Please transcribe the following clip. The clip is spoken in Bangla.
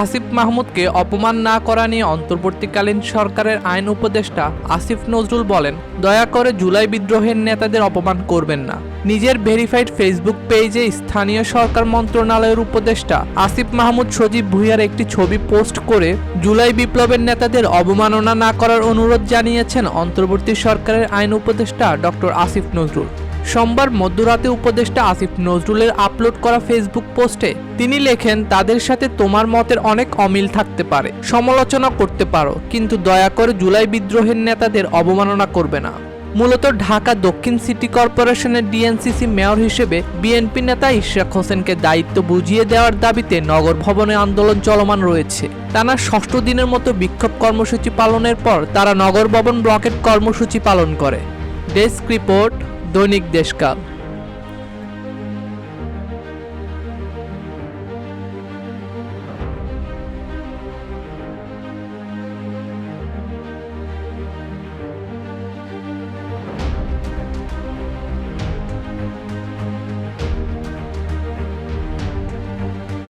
আসিফ মাহমুদকে অপমান না করা নিয়ে অন্তর্বর্তীকালীন সরকারের আইন উপদেষ্টা আসিফ নজরুল বলেন, দয়া করে জুলাই বিদ্রোহের নেতাদের অপমান করবেন না। নিজের ভেরিফাইড ফেসবুক পেজে স্থানীয় সরকার মন্ত্রণালয়ের উপদেষ্টা আসিফ মাহমুদ সজীব ভুইয়ার একটি ছবি পোস্ট করে জুলাই বিপ্লবের নেতাদের অবমাননা না করার অনুরোধ জানিয়েছেন অন্তর্বর্তী সরকারের আইন উপদেষ্টা ডক্টর আসিফ নজরুল। সোমবার মধ্যরাতে উপদেষ্টা আসিফ নজরুলের আপলোড করা ফেসবুক পোস্টে তিনি লেখেন, তাদের সাথে তোমার মতের অনেক অমিল থাকতে পারে। সমালোচনা করতে পারো, কিন্তু দয়া করে জুলাই বিদ্রোহের নেতাদের অবমাননা করবে না। মূলত ঢাকা দক্ষিণ সিটি কর্পোরেশনের ডিএনসিসি মেয়র হিসেবে বিএনপি নেতা ইশরাক হোসেনকে দায়িত্ব বুঝিয়ে দেওয়ার দাবিতে নগর ভবনে আন্দোলন চলমান রয়েছে। টানা ষষ্ঠ দিনের মতো বিক্ষোভ কর্মসূচি পালনের পর তারা নগর ভবন ব্লকেট কর্মসূচি পালন করে। ডেস্ক রিপোর্ট दैनिक देश का